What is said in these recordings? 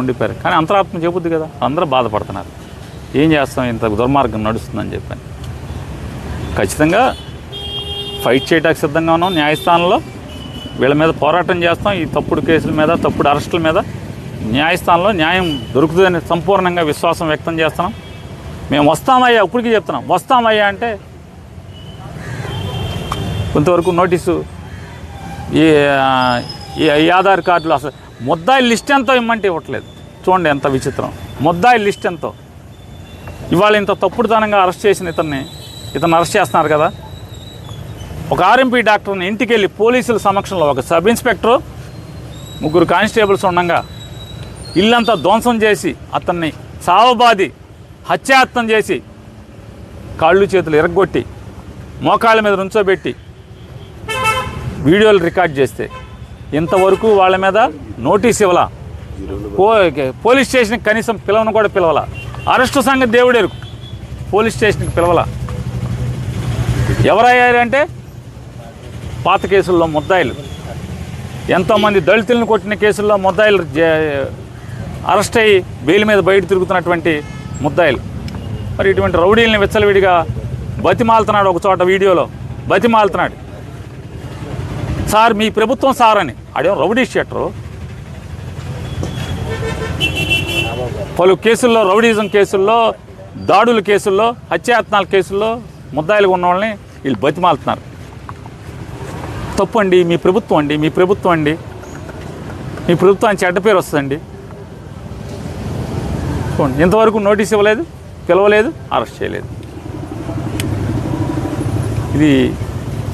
ఉండిపోయారు. కానీ అంతరాత్మ చెబుద్ది కదా. అందరూ బాధపడుతున్నారు. ఏం చేస్తాం? ఇంత దుర్మార్గం నడుస్తుందని చెప్పాను. ఖచ్చితంగా ఫైట్ చేయడానికి సిద్ధంగా ఉన్నాం. న్యాయస్థానంలో వీళ్ళ మీద పోరాటం చేస్తాం. ఈ తప్పుడు కేసుల మీద తప్పుడు అరెస్టుల మీద న్యాయస్థానంలో న్యాయం దొరుకుతుందని సంపూర్ణంగా విశ్వాసం వ్యక్తం చేస్తున్నాం. మేము వస్తామయ్యా ఇప్పటికీ చెప్తున్నాం. వస్తామయ్యా అంటే కొంతవరకు నోటీసు ఈ ఈ ఆధార్ కార్డులు అసలు ముద్దాయి లిస్ట్ ఎంతో ఇమ్మంటే ఇవ్వట్లేదు. చూడండి ఎంత విచిత్రం. ముద్దాయి లిస్ట్ ఎంతో. ఇవాళ ఇంత తప్పుడుతనంగా అరెస్ట్ చేసిన ఇతన్ని ఇతను అరెస్ట్ చేస్తున్నారు కదా. ఒక ఆర్ఎంపీ డాక్టర్ని ఇంటికి వెళ్ళి పోలీసుల సమక్షంలో ఒక సబ్ ఇన్స్పెక్టరు ముగ్గురు కానిస్టేబుల్స్ ఉండగా ఇల్లంతా ధ్వంసం చేసి అతన్ని సావబాది హత్యాయత్నం చేసి కాళ్ళు చేతులు ఇరగొట్టి మోకాళ్ళ మీద నుంచోబెట్టి వీడియోలు రికార్డ్ చేస్తే ఇంతవరకు వాళ్ళ మీద నోటీస్ ఇవ్వాల? పో పోలీస్ స్టేషన్కి కనీసం పిలవను కూడా పిలవాల? అరెస్టు సంగతి దేవుడెరుకు పోలీస్ స్టేషన్కి పిలవాల? ఎవరయ్యారంటే? పాత కేసుల్లో ముద్దాయిలు. ఎంతోమంది దళితులను కొట్టిన కేసుల్లో ముద్దాయిలు అరెస్ట్ అయ్యి బెయిల్ మీద బయట తిరుగుతున్నటువంటి ముద్దాయిలు. మరి ఇటువంటి రౌడీల్ని విచ్చలవిడిగా బతిమాలుతున్నాడు ఒక చోట వీడియోలో. బతిమాలుతున్నాడు. సార్ మీ ప్రభుత్వం సార్ అని. ఆడేం రౌడీ షీటరు? పలు కేసుల్లో రౌడీజం కేసుల్లో దాడుల కేసుల్లో హత్యాయత్నాల కేసుల్లో ముద్దాయిలుగా ఉన్న వాళ్ళని వీళ్ళు బతిమాలుతున్నారు. తప్పు అండి మీ ప్రభుత్వం అండి మీ ప్రభుత్వం అండి. మీ ప్రభుత్వానికి చెడ్డ పేరు వస్తుందండి. ఇంతవరకు నోటీస్ ఇవ్వలేదు పిలవలేదు అరెస్ట్ చేయలేదు. ఇది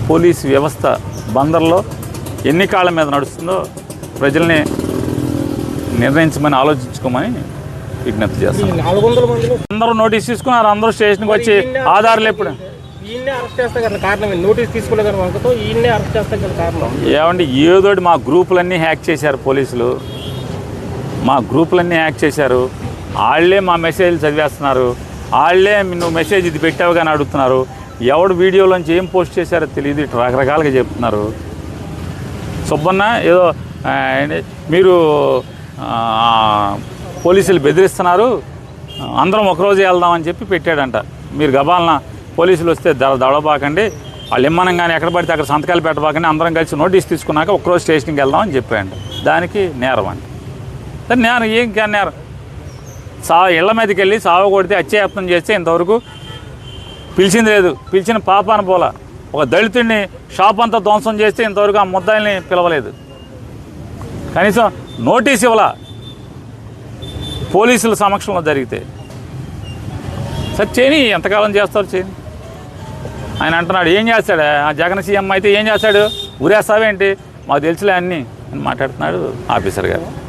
పోలీస్ వ్యవస్థ బందర్లో ఎన్ని కాళ్ళ మీద నడుస్తుందో ప్రజల్ని నిర్ణయించమని ఆలోచించుకోమని విజ్ఞప్తి చేస్తాం అందరూ నోటీస్ తీసుకున్నారు అందరూ స్టేషన్కి వచ్చి ఆధారాలు ఎప్పుడు ఏమండి ఏదోటి మా గ్రూపులన్నీ హ్యాక్ చేశారు పోలీసులు. మా గ్రూపులన్నీ హ్యాక్ చేశారు. వాళ్ళే మా మెసేజ్లు చదివేస్తున్నారు. వాళ్ళే నువ్వు మెసేజ్ ఇది పెట్టావు కానీ అడుగుతున్నారు. ఎవడు వీడియోలోంచి ఏం పోస్ట్ చేశారో తెలియదు ఇటు రకరకాలుగా చెప్తున్నారు. సుబ్బన్న ఏదో మీరు పోలీసులు బెదిరిస్తున్నారు అందరం ఒకరోజు వెళ్దామని చెప్పి పెట్టాడంట. మీరు గబాలన పోలీసులు వస్తే దడ దడబాకండి వాళ్ళు ఇమ్మనంగానే ఎక్కడ పడితే అక్కడ సంతకాలు పెట్టబాకండి అందరం కలిసి నోటీస్ తీసుకున్నాక ఒకరోజు స్టేషన్కి వెళ్దామని చెప్పాడు దానికి నేరం అంట. నేరం ఏం కానీ నేరం? సా ఇళ్ళ మీదకి వెళ్ళి సావ కొడితే హత్యాయత్నం చేస్తే ఇంతవరకు పిలిచింది లేదు. పిలిచిన పాపాన పోల. ఒక దళితుడిని షాప్ అంతా ధ్వంసం చేస్తే ఇంతవరకు ఆ ముద్దాయిల్ని పిలవలేదు. కనీసం నోటీస్ ఇవ్వాల. పోలీసుల సమక్షంలో జరిగితే. సరే చేయని ఎంతకాలం చేస్తారు చేయని ఆయన అంటున్నాడు ఏం చేస్తాడు? ఆ జగన్ సీఎం అయితే ఏం చేస్తాడు? ఊరేస్తావేంటి? మాకు తెలుసులే అన్నీ. అని మాట్లాడుతున్నాడు ఆఫీసర్ గారు.